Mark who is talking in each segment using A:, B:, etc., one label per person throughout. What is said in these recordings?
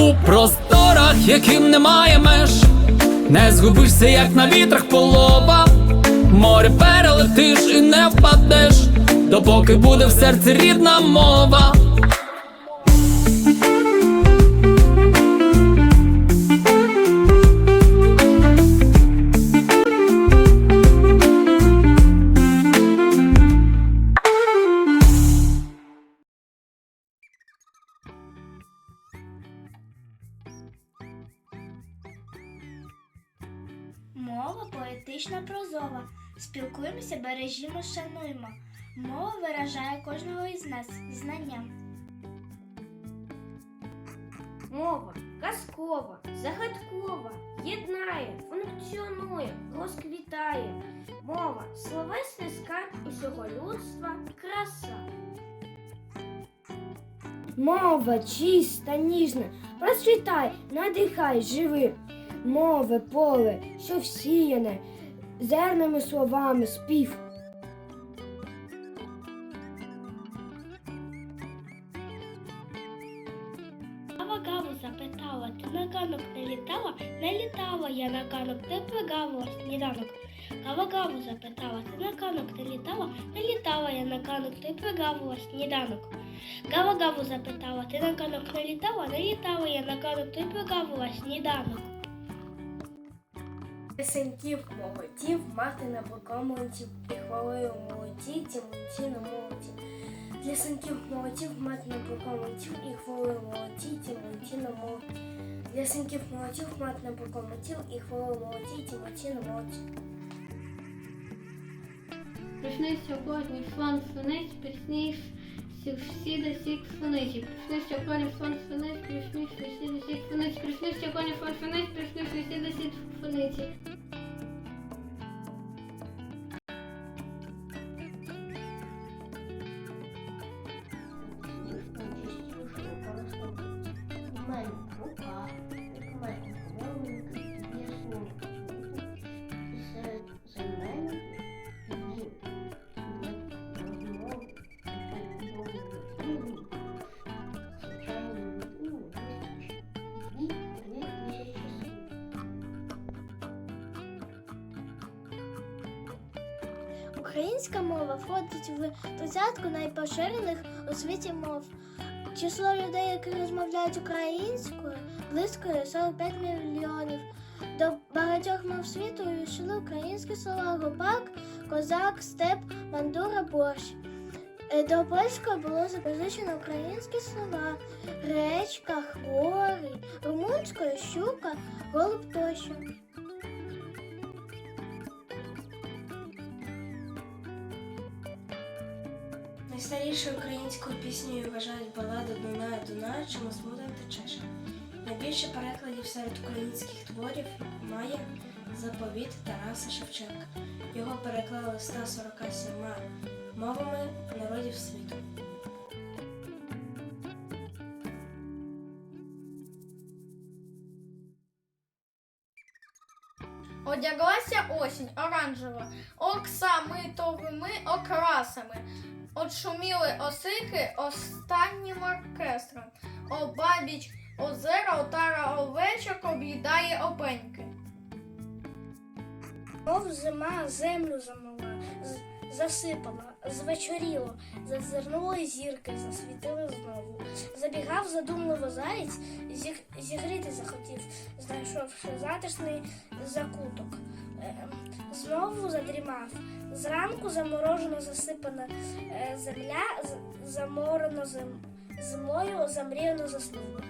A: У просторах, яким немає меж, не згубишся, як на вітрах полоба, Море перелетиш і не впадеш, допоки буде в серці рідна мова.
B: Мова поетична прозова. Спілкуємося, бережімо, шануємо. Мова виражає кожного із нас знанням.
C: Мова казкова, загадкова, єднає, функціонує, розквітає. Мова словесний скарб усього людства, краса.
D: Мова чиста, ніжна, процвітай, надихай, живи. Мове поле, що всіяне, зерними словами спів.
B: Гаву запитала, ти на ганок не літала? Не літала я на ганок, ти пригавила сніданок. Гава гаву запитала, ти на ганок не літала? Не літала я на ганок, ти пригавила сніданок. Гава гаву запитала, ти на ганок не літала? Не літала я на ганок, ти пригавила сніданок.
D: Писанків молодів, мати на покомонті, і хвалою молоді, тімонті на молоді. Для синків молодів, мати на покомонті, і хвалою молоді, тімонті на молоді. Для синків молодів, мати на покомонті, і хвалою молоді, тімонті на молоді.
E: Прийшли сьогодні флан свинець, пісній всі до сік свиниці. Прийшли сьогодні флан свинець, прийшли всі до сік свиниці. Прийшли сьогодні флан свинець, прийшли всі до сік свиниці.
B: Українська мова входить в тридцятку найпоширених у світі мов. Число людей, які розмовляють українською, близько 45 мільйонів. До багатьох мов світу увійшли українські слова гопак, козак, степ, бандура, борщ. Е, До польської було запозичено українські слова речка, хворий, румунською щука, голуб тощо.
D: Найстарішою українською піснею вважають баладу Дуная Дуная, чому смуток течеш. Найбільше перекладів серед українських творів має заповіт Тараса Шевченка. Його переклали 147 мовами народів світу.
F: Одяглася осінь оранжева, оксамитовими окрасами. Отшуміли осики останнім оркестром. Обабіч озера отара овечок об'їдає опеньки.
B: Мов зима землю замила, засипала, звечоріло, зазирнули зірки, засвітили знову. Забігав задумливо заєць, зіг- зігріти захотів, знайшовши затишний закуток. Ем, Знову задрімав. Зранку заморожено засипана е, земля, заморено зим, зимою замріяно заснула.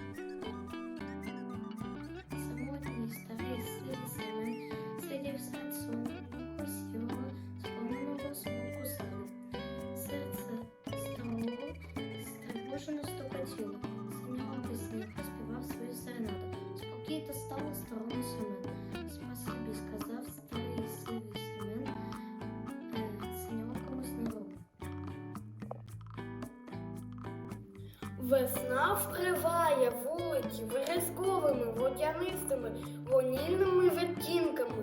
D: Весна вкриває вулиці вересковими, водянистими, вонільними відтінками.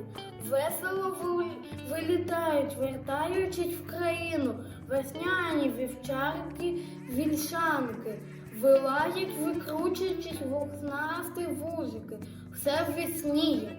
D: Весело вилітають, вертаючись в країну, весняні вівчарки, вільшанки. Вилають, викручуючись вовнасті вузики. Все весніє.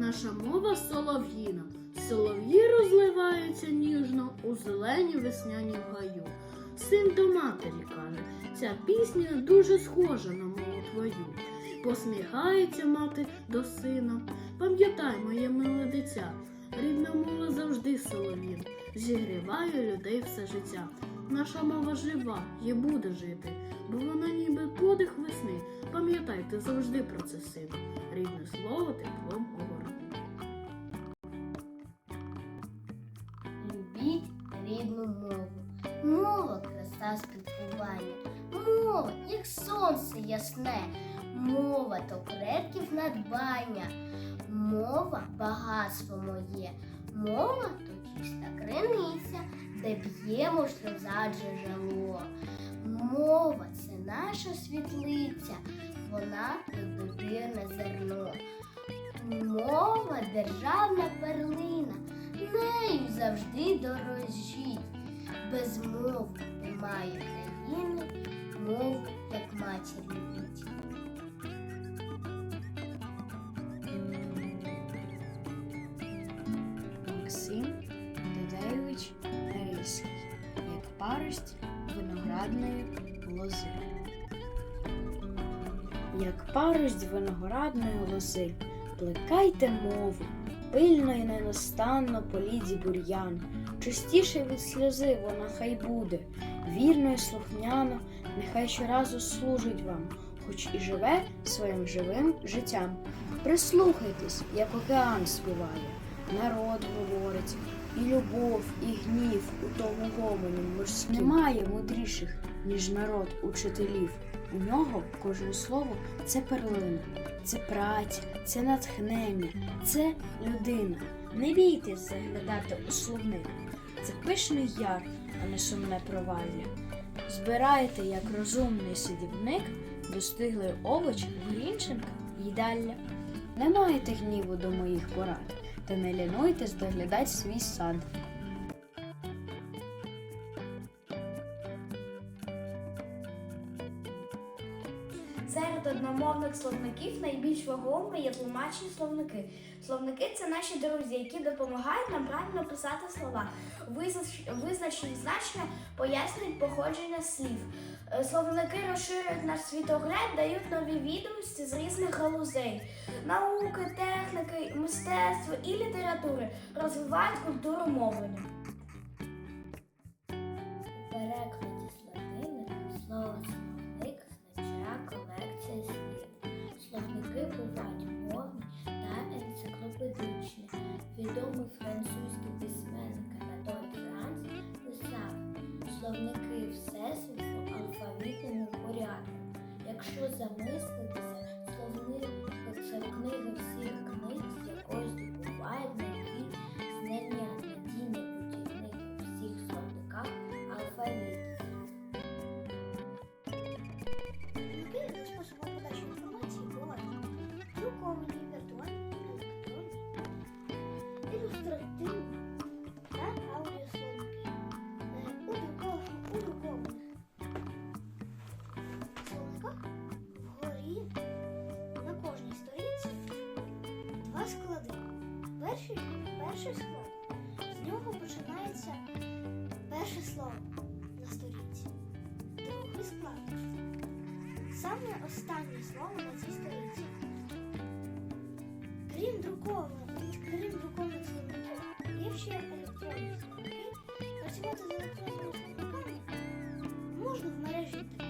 G: Наша мова солов'їна. Солов'ї розливаються ніжно у зелені весняні гаю. Син до матері каже, ця пісня дуже схожа на мову твою. Посміхається мати до сина. Пам'ятай, моє миле дитя, рідна мова завжди солов'їн, зігріває людей все життя. Наша мова жива і буде жити, бо вона ніби подих весни. Пам'ятай, ти завжди про це сину. Рідне слово теплом
H: рідну мову. Мова краса спілкування. Мова, як сонце ясне. Мова то предків надбання. Мова багатство моє. Мова то чиста криниця, де б'ємо сльоза джерело. Мова це наша світлиця, вона як добірне зерно. Мова державна перлина, нею завжди дорожіть. Без мов немає країни, мов як матір любіть.
I: Максим Дадайович Нарильський, як парость виноградної лози. Як парость виноградної лози, плекайте мову, пильно і ненастанно поліді бур'ян, чистіше від сльози вона хай буде, вірно і слухняно, нехай щоразу служить вам, хоч і живе своїм живим життям. Прислухайтесь, як океан співає народ говорить, і любов, і гнів у тому гомоні морським. Немає мудріших, ніж народ учителів. У нього кожне слово це перлина, це праця, це натхнення, це людина. Не бійтесь заглядати у словник. Це пишний яр, а не сумне провалля. Збирайте, як розумний сидівник, достиглий овоч, горінченка, їдальня. Не маєте гніву до моїх порад та не лінуйтесь доглядати свій сад.
C: Серед одного різномовних словників найбільш вагомими є тлумачні словники. Словники це наші друзі, які допомагають нам правильно писати слова, визначені значення, пояснюють походження слів. Е, Словники розширюють наш світогляд, дають нові відомості з різних галузей науки, техніки, мистецтва і літератури, розвивають культуру мовлення.
J: Якщо замислитися, словник це книга всіх перший склад. З нього починається перше слово на сторінці. Другий склад. Саме останнє слово на цій сторінці. Крім друкованих, крім друкованих словників, є ще електронні словники. Працювати з електронними словниками можна в мережі.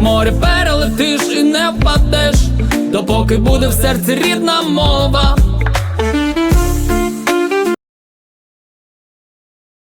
A: Море перелетиш і не впадеш, допоки буде в серці рідна мова.